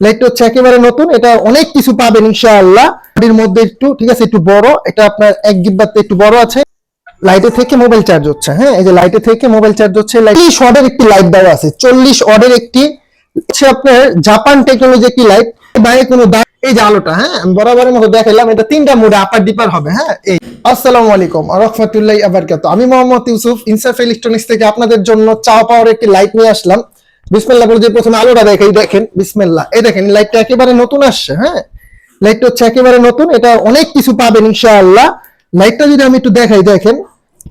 লাইটটা হচ্ছে একেবারে নতুন, এটা অনেক কিছু পাবেন ইনশাআল্লাহ। এর মধ্যে একটু, ঠিক আছে, একটু বড়, এটা আপনার এক গিব্বাতে একটু বড় আছে। লাইটে থেকে মোবাইল চার্জ হচ্ছে হ্যাঁ এই যে লাইটে থেকে মোবাইল চার্জ হচ্ছে চল্লিশ ওয়াটের একটি লাইট দেওয়া আছে, চল্লিশ ওয়াটের একটি। হচ্ছে আপনার জাপান টেকনোলজি একটি লাইট বাইরে কোনো এই যে আলোটা হ্যাঁ আমি বরাবরের মতো দেখাইলাম, এটা তিনটা মোডে আপার ডিপার হবে হ্যাঁ এই। আসসালামু আলাইকুম রহমতুল্লাহ আবরকাত আমি মোহাম্মদ ইউসুফ ইনসাফ ইলেকট্রনিক্স থেকে আপনাদের জন্য চাও পাওয়ার একটি লাইট নিয়ে আসলাম। বিসমিল্লাহ বলে যে প্রথমে আলোটা দেখাই দেখেন। বিসমিল্লাহ। এই দেখেন লাইটটা একেবারে নতুন আসছে হ্যাঁ? লাইটটা হচ্ছে একেবারে নতুন, এটা অনেক কিছু পাবেন ইনশাআল্লাহ। লাইটটা যদি আমি একটু দেখাই, দেখেন।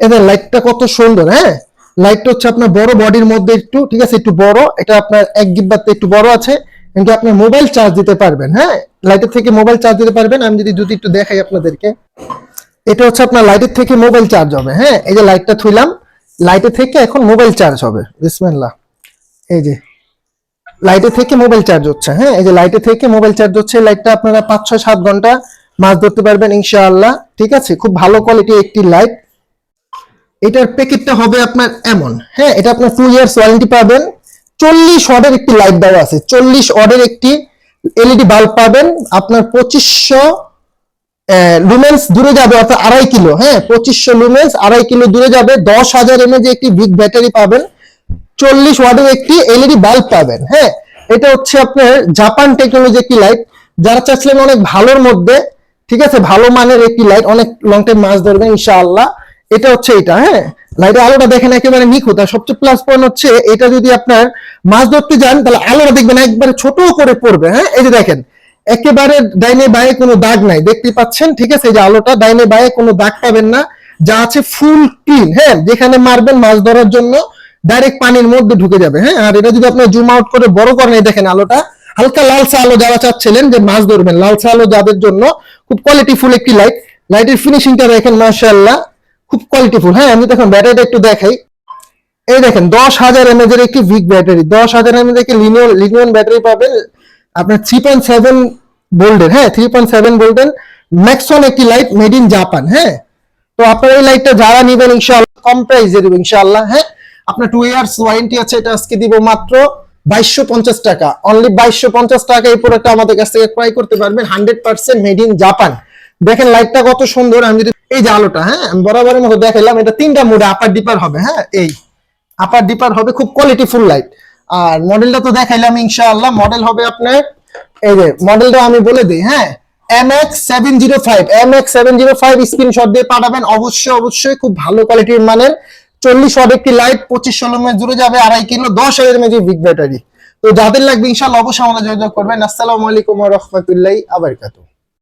এদের লাইটটা কত সুন্দর হ্যাঁ? লাইটটা হচ্ছে আপনার বড় বডির মধ্যে একটু, ঠিক আছে, একটু বড়, এটা আপনার এক গিব্বাতে একটু বড় আছে, কিন্তু আপনি মোবাইল চার্জ দিতে পারবেন হ্যাঁ? লাইটের থেকে মোবাইল চার্জ দিতে পারবেন, আমি যদি যদি একটু দেখাই আপনাদেরকে। এটা হচ্ছে আপনার লাইটের থেকে মোবাইল চার্জ হবে হ্যাঁ? এই যে লাইটটা থুইলাম লাইটের থেকে এখন মোবাইল চার্জ হবে। বিসমিল্লাহ। এই যে লাইটে থেকে মোবাইল চার্জ হচ্ছে হ্যাঁ? এই যে লাইটে থেকে মোবাইল চার্জ হচ্ছে লাইটটা আপনারা পাঁচ, ছয়, সাত ঘণ্টা মাছ ধরতে পারবেন, ইনশাআল্লাহ, ঠিক আছে? খুব ভালো কোয়ালিটি একটি লাইট এটার প্যাকেটটা হবে আপনার এমন হ্যাঁ? এটা আপনার টু ইয়ার্স ওয়ারেন্টি পাবেন। চল্লিশ ওয়াটের একটি লাইট দেওয়া আছে, চল্লিশ ওয়াটের একটি এলইডি বাল্ব পাবেন। আপনার পঁচিশশো লুমেন্স দূরে যাবে, অর্থাৎ আড়াই কিলো হ্যাঁ? পঁচিশশো লুমেন্স আড়াই কিলো দূরে যাবে। দশ হাজার এমএজ একটি বিগ ব্যাটারি পাবেন চল্লিশ ওয়াটের একটি এলইডি বাল্ব পাবেন হ্যাঁ? এটা হচ্ছে আপনার জাপান টেকনোলজি একটি লাইট যারা চাচ্ছিলেন অনেক ভালোর মধ্যে, ঠিক আছে? ভালো মানের একটি লাইট অনেক লং টাইম মাছ ধরবেন, ইনশাআল্লাহ। এটা হচ্ছে এটা হ্যাঁ? লাইটের আলোটা দেখেন একেবারে নিখুঁত, আর সবচেয়ে প্লাস পয়েন্ট হচ্ছে এটা যদি আপনার মাছ ধরতে যান, তাহলে আলোটা দেখবেন একবারে ছোট করে পড়বে হ্যাঁ? এই যে দেখেন, একেবারে ডাইনে বায়ে কোনো দাগ নাই দেখতে পাচ্ছেন, ঠিক আছে? যে আলোটা ডাইনে বায়ে কোনো দাগ পাবেন না, যা আছে ফুল ক্লিন হ্যাঁ? যেখানে মারবেন মাছ ধরার জন্য ডাইরেক্ট পানির মধ্যে ঢুকে যাবে হ্যাঁ? আর এটা যদি আপনি জুম আউট করে বড় করেন দেখেন আলোটা, হালকা লালচা আলো যারা চাচ্ছিলেন যে মাছ ধরবেন লালচা আলো যাদের জন্য খুব কোয়ালিটি ফুল একটি লাইট লাইটের ফিনিশিংটা দেখেন, মাশাআল্লাহ, খুব কোয়ালিটি ফুল হ্যাঁ? আমি দেখুন ব্যাটারিটা একটু দেখাই। এই দেখেন, দশ হাজার এমএজ এর একটি ভিক ব্যাটারি দশ হাজার এমএজ একটি লিনিয়ন লিনিয়ন ব্যাটারি পাবেন আপনার থ্রি পয়েন্ট সেভেন বোল্ডের হ্যাঁ? থ্রি পয়েন্ট সেভেন ভোল্টের ম্যাক্সন একটি লাইট মেড ইন জাপান হ্যাঁ? তো আপনার এই লাইটটা যারা নিবেন, ইনশাআল্লাহ, কম প্রাইসে দেবো ইনশাআল্লাহ হ্যাঁ? আপনার টু ইয়ার্স ওয়ারেন্টি আছে, এটা আজকে দিব মাত্র বাইশশো পঞ্চাশ টাকা। অনলি বাইশশো পঞ্চাশ টাকা এই প্রোডাক্টটা আমাদের কাছ থেকে ক্রয় করতে পারবেন hundred percent made in Japan দেখেন লাইটটা কত সুন্দর, আমি যদি এই যে আলোটা হ্যাঁ আমি বরাবরের মতো দেখাইলাম, এটা তিনটা মোডে আপার ডিপার হবে হ্যাঁ এই। আপার ডিপার হবে খুব কোয়ালিটি ফুল লাইট আর মডেলটা তো দেখাইলাম ইনশাআল্লাহ মডেল হবে আপনার এই যে মডেলটা আমি বলে দিই হ্যাঁ X seven zero five screenshot দিয়ে পাঠাবেন। অবশ্যই অবশ্যই খুব ভালো কোয়ালিটির মানের চল্লিশ ওয়াট একটি লাইট পঁচিশ ষোলো মেজ জুড়ে যাবে, আড়াই কিলো, দশ হাজার মেজি বিগ ব্যাটারি তো যাদের লাগবে ইনশাল্লাহ অবশ্যই আমরা যোগাযোগ করবেন। আসসালামু আলাইকুম রহমতুল্লাহ আবরকাতু